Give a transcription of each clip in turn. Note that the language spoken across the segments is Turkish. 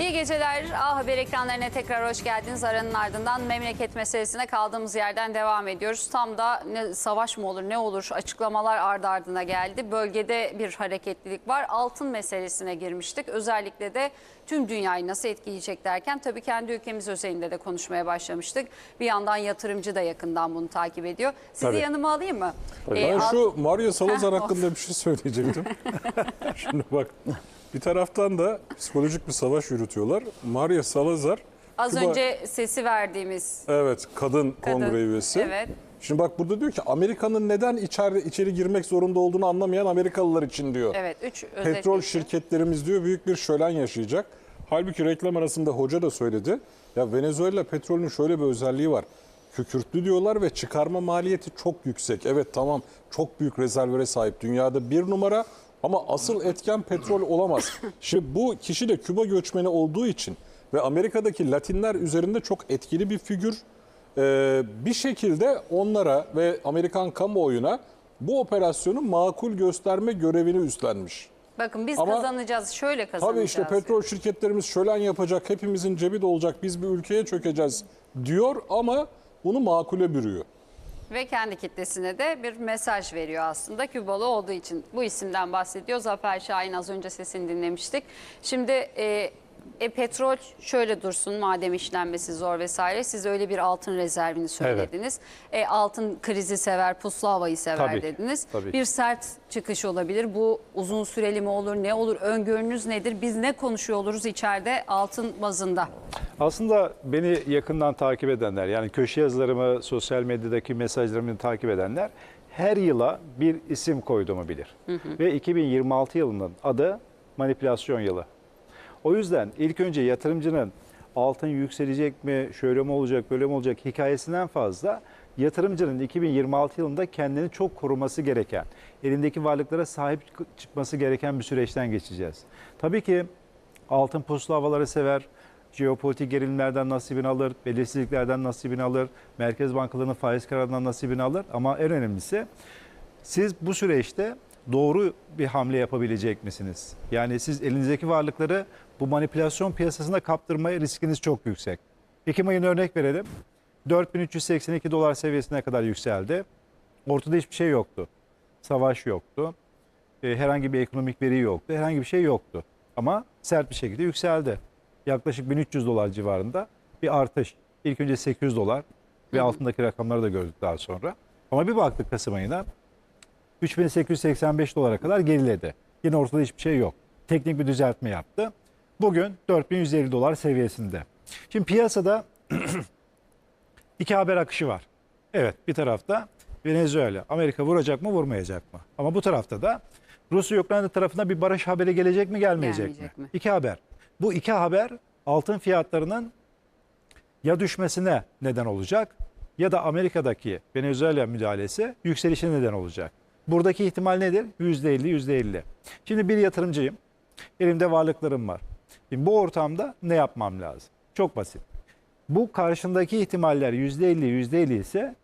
İyi geceler. A Haber ekranlarına tekrar hoş geldiniz. Aranın ardından memleket meselesine kaldığımız yerden devam ediyoruz. Tam da ne, savaş mı olur ne olur açıklamalar ardı ardına geldi. Bölgede bir hareketlilik var. Altın meselesine girmiştik. Özellikle de tüm dünyayı nasıl etkileyecek derken tabii kendi ülkemiz özelinde de konuşmaya başlamıştık. Bir yandan yatırımcı da yakından bunu takip ediyor. Sizi Tabii. yanıma alayım mı? Ee, Ben şu Mario Salazar hakkında bir şey söyleyecektim. Şimdi bak bir taraftan da psikolojik bir savaş yürütüyorlar. Mario Salazar Az Küba- önce sesi verdiğimiz evet kadın, kadın. kongre üyesi. Evet. Şimdi bak burada diyor ki Amerika'nın neden içeri içeri girmek zorunda olduğunu anlamayan Amerikalılar için diyor. Evet, üç Petrol şirketlerimiz diyor büyük bir şölen yaşayacak. Halbuki reklam arasında hoca da söyledi. Ya Venezuela petrolünün şöyle bir özelliği var. Kükürtlü diyorlar ve çıkarma maliyeti çok yüksek. Evet tamam çok büyük rezervere sahip. Dünyada bir numara ama asıl etken petrol olamaz. Şimdi bu kişi de Küba göçmeni olduğu için ve Amerika'daki Latinler üzerinde çok etkili bir figür. Ee, bir şekilde onlara ve Amerikan kamuoyuna bu operasyonu makul gösterme görevini üstlenmiş. Bakın biz Ama- kazanacağız, şöyle kazanacağız. Tabii işte petrol şirketlerimiz şölen yapacak, hepimizin cebi dolacak, biz bir ülkeye çökeceğiz diyor ama bunu makule bürüyor. Ve kendi kitlesine de bir mesaj veriyor aslında Kübalı olduğu için. Bu isimden bahsediyor. Zafer Şahin az önce sesini dinlemiştik. Şimdi e, e, petrol şöyle dursun madem işlenmesi zor vesaire. Siz öyle bir altın rezervini söylediniz. E, altın krizi sever, puslu havayı sever Tabii, dediniz. tabii. Bir sert çıkış olabilir. Bu uzun süreli mi olur, ne olur? Öngörünüz nedir? Biz ne konuşuyor oluruz içeride altın bazında? Aslında beni yakından takip edenler yani köşe yazılarımı, sosyal medyadaki mesajlarımı takip edenler her yıla bir isim koyduğumu bilir. Ve 2026 yılının adı manipülasyon yılı. O yüzden ilk önce yatırımcının altın yükselecek mi, şöyle mi olacak, böyle mi olacak hikayesinden fazla yatırımcının 2026 yılında kendini çok koruması gereken, elindeki varlıklara sahip çıkması gereken bir süreçten geçeceğiz. Tabii ki altın puslu havaları sever, jeopolitik gerilimlerden nasibini alır, belirsizliklerden nasibini alır, merkez bankalarının faiz kararından nasibini alır ama en önemlisi siz bu süreçte doğru bir hamle yapabilecek misiniz? Yani siz elinizdeki varlıkları bu manipülasyon piyasasında kaptırmaya riskiniz çok yüksek. Ekim ayını örnek verelim. 4382 dolar seviyesine kadar yükseldi. Ortada hiçbir şey yoktu. Savaş yoktu. E, Herhangi bir ekonomik veri yoktu. Herhangi bir şey yoktu. Ama sert bir şekilde yükseldi. Yaklaşık 1300 dolar civarında bir artış. İlk önce 800 dolar ve altındaki rakamları da gördük daha sonra. Ama bir baktık Kasım ayına 3885 dolara kadar geriledi. Yine ortada hiçbir şey yok. Teknik bir düzeltme yaptı. Bugün 4150 dolar seviyesinde. Şimdi piyasada iki haber akışı var. Evet bir tarafta Venezuela, Amerika vuracak mı vurmayacak mı? Ama bu tarafta da Rusya Ukrayna tarafına bir barış haberi gelecek mi gelmeyecek, Gelmeyecek mi? mi? İki haber. Bu iki haber altın fiyatlarının ya düşmesine neden olacak ya da Amerika'daki Venezuela müdahalesi yükselişine neden olacak. Buradaki ihtimal nedir? %50, %50. Şimdi bir yatırımcıyım. Elimde varlıklarım var. Şimdi bu ortamda ne yapmam lazım? Çok basit. Bu karşındaki ihtimaller %50, %50 ise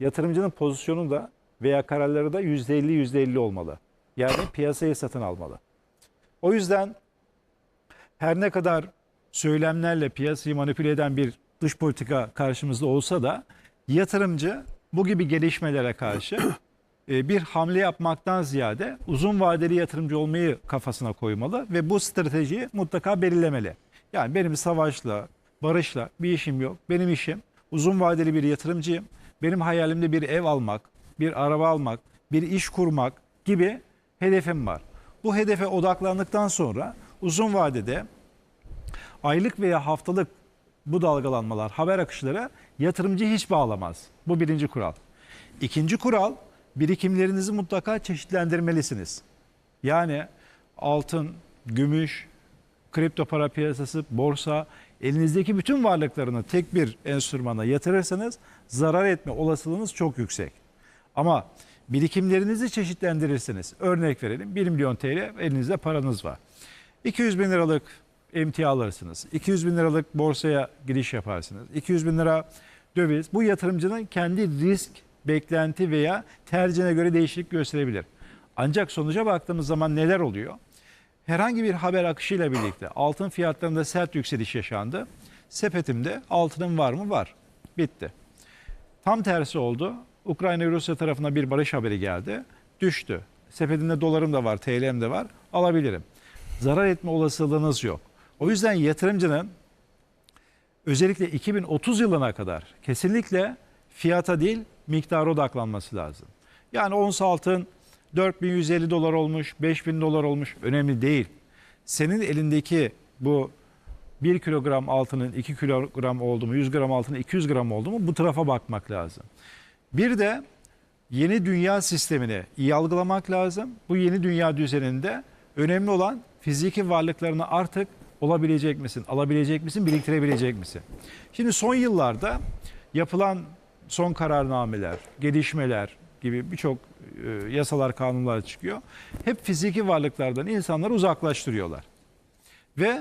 yatırımcının pozisyonu da veya kararları da %50, %50 olmalı. Yani piyasayı satın almalı. O yüzden her ne kadar söylemlerle piyasayı manipüle eden bir dış politika karşımızda olsa da yatırımcı bu gibi gelişmelere karşı bir hamle yapmaktan ziyade uzun vadeli yatırımcı olmayı kafasına koymalı ve bu stratejiyi mutlaka belirlemeli. Yani benim savaşla, barışla bir işim yok. Benim işim uzun vadeli bir yatırımcıyım. Benim hayalimde bir ev almak, bir araba almak, bir iş kurmak gibi hedefim var. Bu hedefe odaklandıktan sonra uzun vadede aylık veya haftalık bu dalgalanmalar, haber akışları yatırımcı hiç bağlamaz. Bu birinci kural. İkinci kural, birikimlerinizi mutlaka çeşitlendirmelisiniz. Yani altın, gümüş, kripto para piyasası, borsa, elinizdeki bütün varlıklarını tek bir enstrümana yatırırsanız zarar etme olasılığınız çok yüksek. Ama birikimlerinizi çeşitlendirirsiniz. Örnek verelim 1 milyon TL elinizde paranız var. 200 bin liralık emtia alırsınız. 200 bin liralık borsaya giriş yaparsınız. 200 bin lira döviz. Bu yatırımcının kendi risk, beklenti veya tercihine göre değişiklik gösterebilir. Ancak sonuca baktığımız zaman neler oluyor? herhangi bir haber akışıyla birlikte altın fiyatlarında sert yükseliş yaşandı. Sepetimde altının var mı? Var. Bitti. Tam tersi oldu. Ukrayna Rusya tarafına bir barış haberi geldi. Düştü. Sepetimde dolarım da var, TL'm de var. Alabilirim. Zarar etme olasılığınız yok. O yüzden yatırımcının özellikle 2030 yılına kadar kesinlikle fiyata değil miktara odaklanması lazım. Yani ons altın 4150 dolar olmuş, 5000 dolar olmuş önemli değil. Senin elindeki bu 1 kilogram altının 2 kilogram oldu mu, 100 gram altının 200 gram oldu mu bu tarafa bakmak lazım. Bir de yeni dünya sistemini iyi algılamak lazım. Bu yeni dünya düzeninde önemli olan fiziki varlıklarını artık olabilecek misin, alabilecek misin, biriktirebilecek misin? Şimdi son yıllarda yapılan son kararnameler, gelişmeler gibi birçok e, yasalar, kanunlar çıkıyor. Hep fiziki varlıklardan insanları uzaklaştırıyorlar. Ve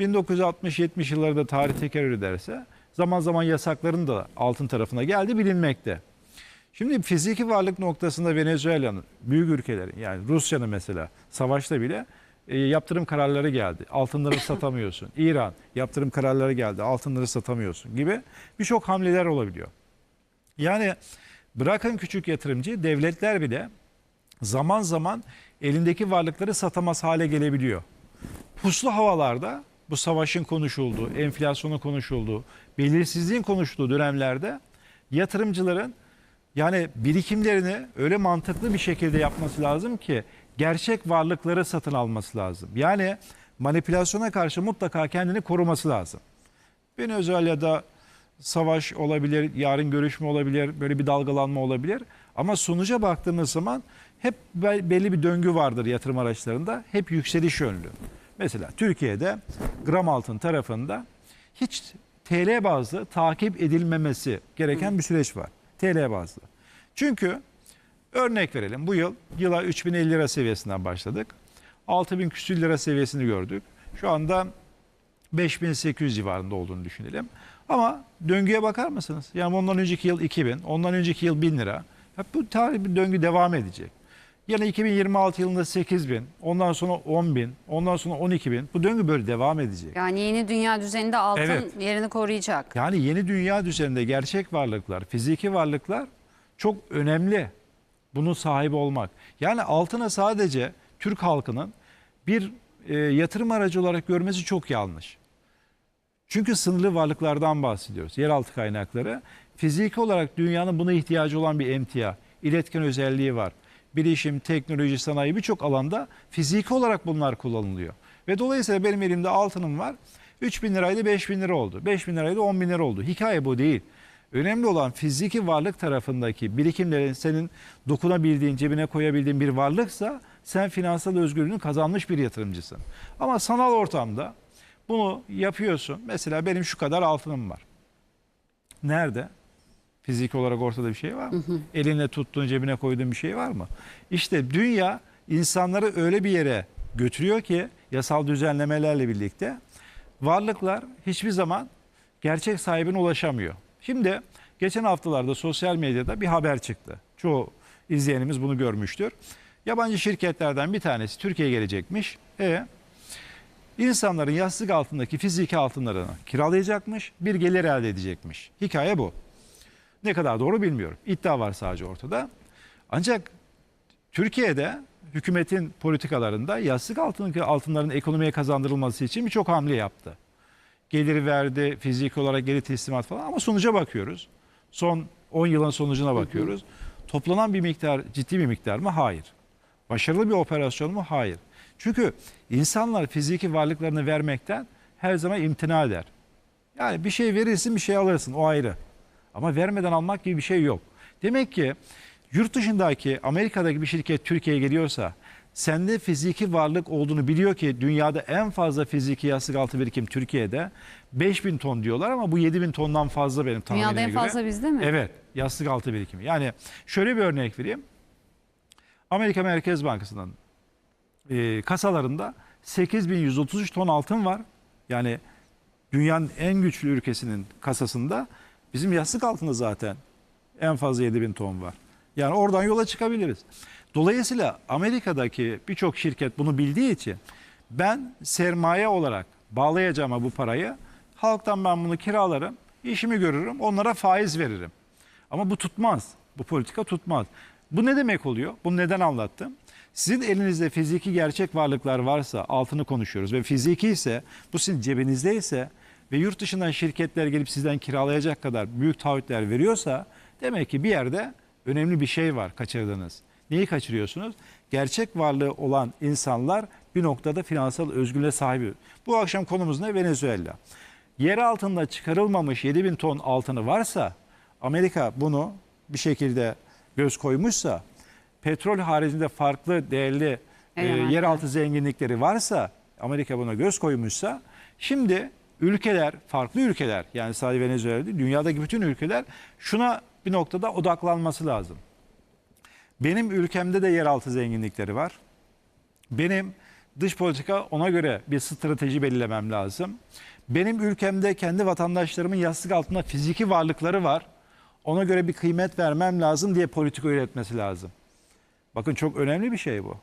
1960-70 yıllarda tarih tekerrür ederse zaman zaman yasakların da altın tarafına geldi bilinmekte. Şimdi fiziki varlık noktasında Venezuela'nın büyük ülkelerin yani Rusya'nın mesela savaşta bile e, yaptırım kararları geldi. Altınları satamıyorsun. İran yaptırım kararları geldi. Altınları satamıyorsun gibi birçok hamleler olabiliyor. Yani bırakın küçük yatırımcı devletler bile zaman zaman elindeki varlıkları satamaz hale gelebiliyor. Puslu havalarda bu savaşın konuşulduğu, enflasyonun konuşulduğu, belirsizliğin konuştuğu dönemlerde yatırımcıların yani birikimlerini öyle mantıklı bir şekilde yapması lazım ki gerçek varlıkları satın alması lazım. Yani manipülasyona karşı mutlaka kendini koruması lazım. Venezuela'da savaş olabilir, yarın görüşme olabilir, böyle bir dalgalanma olabilir. Ama sonuca baktığımız zaman hep be- belli bir döngü vardır yatırım araçlarında. Hep yükseliş yönlü. Mesela Türkiye'de gram altın tarafında hiç TL bazlı takip edilmemesi gereken bir süreç var. TL bazlı. Çünkü örnek verelim bu yıl yıla 3050 lira seviyesinden başladık. 6000 küsür lira seviyesini gördük. Şu anda 5800 civarında olduğunu düşünelim. Ama döngüye bakar mısınız? Yani ondan önceki yıl 2000, ondan önceki yıl 1000 lira. Hep bu tarih bir döngü devam edecek. Yani 2026 yılında 8000, ondan sonra 10.000, ondan sonra 12.000. Bu döngü böyle devam edecek. Yani yeni dünya düzeninde altın Evet. yerini koruyacak. Yani yeni dünya düzeninde gerçek varlıklar, fiziki varlıklar çok önemli. Bunun sahibi olmak. Yani altına sadece Türk halkının bir e, yatırım aracı olarak görmesi çok yanlış. Çünkü sınırlı varlıklardan bahsediyoruz. Yeraltı kaynakları. Fiziki olarak dünyanın buna ihtiyacı olan bir emtia, iletken özelliği var. Bilişim, teknoloji, sanayi birçok alanda fiziki olarak bunlar kullanılıyor. Ve dolayısıyla benim elimde altınım var. 3 bin liraydı 5 bin lira oldu. 5 bin liraydı 10 bin lira oldu. Hikaye bu değil. Önemli olan fiziki varlık tarafındaki birikimlerin senin dokunabildiğin, cebine koyabildiğin bir varlıksa sen finansal özgürlüğünü kazanmış bir yatırımcısın. Ama sanal ortamda bunu yapıyorsun. Mesela benim şu kadar altınım var. Nerede? Fizik olarak ortada bir şey var mı? Elinle tuttuğun cebine koyduğun bir şey var mı? İşte dünya insanları öyle bir yere götürüyor ki yasal düzenlemelerle birlikte varlıklar hiçbir zaman gerçek sahibine ulaşamıyor. Şimdi geçen haftalarda sosyal medyada bir haber çıktı. Çoğu izleyenimiz bunu görmüştür. Yabancı şirketlerden bir tanesi Türkiye'ye gelecekmiş. E insanların yastık altındaki fiziki altınlarını kiralayacakmış, bir gelir elde edecekmiş. Hikaye bu. Ne kadar doğru bilmiyorum. İddia var sadece ortada. Ancak Türkiye'de hükümetin politikalarında yastık altındaki altınların ekonomiye kazandırılması için birçok hamle yaptı. Geliri verdi, fiziki olarak geri teslimat falan ama sonuca bakıyoruz. Son 10 yılın sonucuna bakıyoruz. Toplanan bir miktar ciddi bir miktar mı? Hayır. Başarılı bir operasyon mu? Hayır. Çünkü insanlar fiziki varlıklarını vermekten her zaman imtina eder. Yani bir şey verirsin bir şey alırsın o ayrı. Ama vermeden almak gibi bir şey yok. Demek ki yurt dışındaki Amerika'daki bir şirket Türkiye'ye geliyorsa sende fiziki varlık olduğunu biliyor ki dünyada en fazla fiziki yastık altı birikim Türkiye'de 5000 ton diyorlar ama bu 7000 tondan fazla benim tahminime Dünyada en göre. fazla bizde mi? Evet yastık altı birikimi. Yani şöyle bir örnek vereyim. Amerika Merkez Bankası'nın e, kasalarında 8133 ton altın var. Yani dünyanın en güçlü ülkesinin kasasında bizim yastık altında zaten en fazla 7000 ton var. Yani oradan yola çıkabiliriz. Dolayısıyla Amerika'daki birçok şirket bunu bildiği için Ben sermaye olarak bağlayacağım bu parayı. Halktan ben bunu kiralarım, işimi görürüm, onlara faiz veririm. Ama bu tutmaz. Bu politika tutmaz. Bu ne demek oluyor? Bunu neden anlattım? Sizin elinizde fiziki gerçek varlıklar varsa altını konuşuyoruz ve fiziki ise bu sizin cebinizde ise ve yurt dışından şirketler gelip sizden kiralayacak kadar büyük taahhütler veriyorsa demek ki bir yerde önemli bir şey var kaçırdınız. Neyi kaçırıyorsunuz? Gerçek varlığı olan insanlar bir noktada finansal özgürlüğe sahibi. Bu akşam konumuz ne? Venezuela. Yer altında çıkarılmamış 7000 ton altını varsa Amerika bunu bir şekilde göz koymuşsa petrol haricinde farklı değerli e, yeraltı zenginlikleri varsa Amerika buna göz koymuşsa şimdi ülkeler farklı ülkeler yani sadece Venezuela değil dünyadaki bütün ülkeler şuna bir noktada odaklanması lazım. Benim ülkemde de yeraltı zenginlikleri var. Benim dış politika ona göre bir strateji belirlemem lazım. Benim ülkemde kendi vatandaşlarımın yastık altında fiziki varlıkları var. Ona göre bir kıymet vermem lazım diye politika üretmesi lazım. Bakın çok önemli bir şey bu.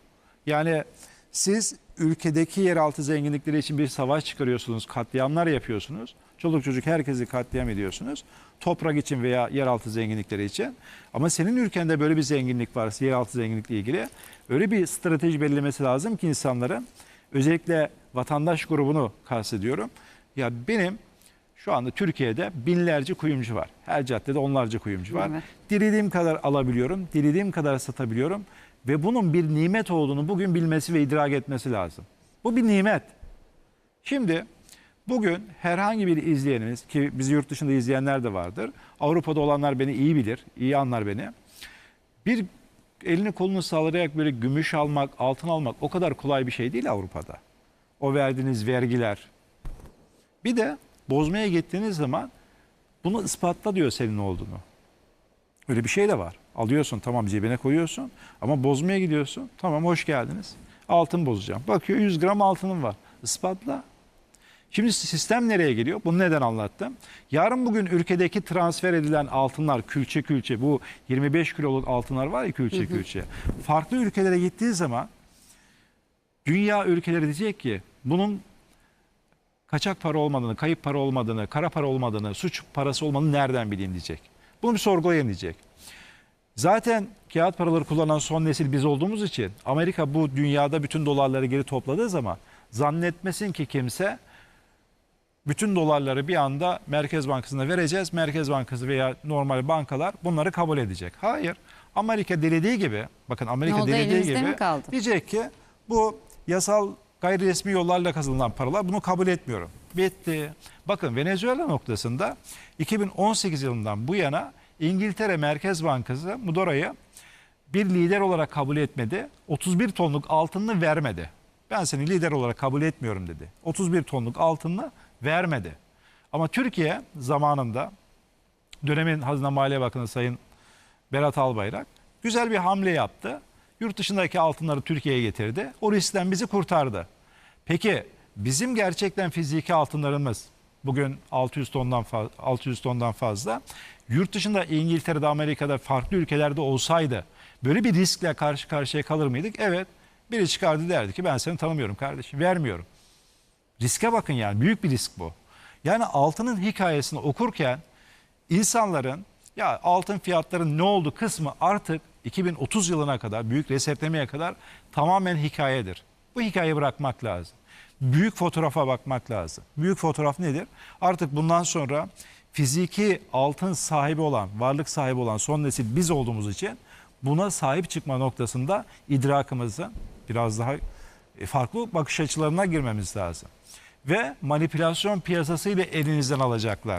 Yani siz ülkedeki yeraltı zenginlikleri için bir savaş çıkarıyorsunuz, katliamlar yapıyorsunuz. Çoluk çocuk herkesi katliam ediyorsunuz. Toprak için veya yeraltı zenginlikleri için. Ama senin ülkende böyle bir zenginlik varsa yeraltı zenginlikle ilgili öyle bir strateji belirlemesi lazım ki insanların özellikle vatandaş grubunu kastediyorum. Ya benim şu anda Türkiye'de binlerce kuyumcu var. Her caddede onlarca kuyumcu var. Evet. Dilediğim kadar alabiliyorum, dilediğim kadar satabiliyorum ve bunun bir nimet olduğunu bugün bilmesi ve idrak etmesi lazım. Bu bir nimet. Şimdi bugün herhangi bir izleyenimiz ki bizi yurt dışında izleyenler de vardır. Avrupa'da olanlar beni iyi bilir, iyi anlar beni. Bir elini kolunu sallayarak böyle gümüş almak, altın almak o kadar kolay bir şey değil Avrupa'da. O verdiğiniz vergiler. Bir de bozmaya gittiğiniz zaman bunu ispatla diyor senin olduğunu. Öyle bir şey de var. Alıyorsun tamam cebine koyuyorsun ama bozmaya gidiyorsun. Tamam hoş geldiniz. Altın bozacağım. Bakıyor 100 gram altının var. Ispatla. Şimdi sistem nereye geliyor? Bunu neden anlattım? Yarın bugün ülkedeki transfer edilen altınlar külçe külçe bu 25 kiloluk altınlar var ya külçe külçe. Farklı ülkelere gittiği zaman dünya ülkeleri diyecek ki bunun kaçak para olmadığını, kayıp para olmadığını, kara para olmadığını, suç parası olmadığını nereden bileyim diyecek. Bunu bir sorgulayın diyecek. Zaten kağıt paraları kullanan son nesil biz olduğumuz için Amerika bu dünyada bütün dolarları geri topladığı zaman zannetmesin ki kimse bütün dolarları bir anda Merkez Bankası'na vereceğiz. Merkez Bankası veya normal bankalar bunları kabul edecek. Hayır. Amerika dilediği gibi bakın Amerika dilediği gibi diyecek ki bu yasal gayri resmi yollarla kazanılan paralar bunu kabul etmiyorum. Bitti. Bakın Venezuela noktasında 2018 yılından bu yana İngiltere Merkez Bankası Mudora'yı bir lider olarak kabul etmedi. 31 tonluk altınını vermedi. Ben seni lider olarak kabul etmiyorum dedi. 31 tonluk altınını vermedi. Ama Türkiye zamanında dönemin Hazine Maliye Bakanı Sayın Berat Albayrak güzel bir hamle yaptı. Yurt dışındaki altınları Türkiye'ye getirdi. O riskten bizi kurtardı. Peki bizim gerçekten fiziki altınlarımız bugün 600 tondan fazla, 600 tondan fazla. Yurt dışında İngiltere'de, Amerika'da, farklı ülkelerde olsaydı böyle bir riskle karşı karşıya kalır mıydık? Evet. Biri çıkardı derdi ki ben seni tanımıyorum kardeşim, vermiyorum. Riske bakın yani büyük bir risk bu. Yani altının hikayesini okurken insanların ya altın fiyatları ne oldu kısmı artık 2030 yılına kadar büyük resetlemeye kadar tamamen hikayedir. Bu hikayeyi bırakmak lazım. Büyük fotoğrafa bakmak lazım. Büyük fotoğraf nedir? Artık bundan sonra fiziki altın sahibi olan, varlık sahibi olan son nesil biz olduğumuz için buna sahip çıkma noktasında idrakımızın biraz daha e, farklı bakış açılarına girmemiz lazım. Ve manipülasyon piyasası ile elinizden alacaklar.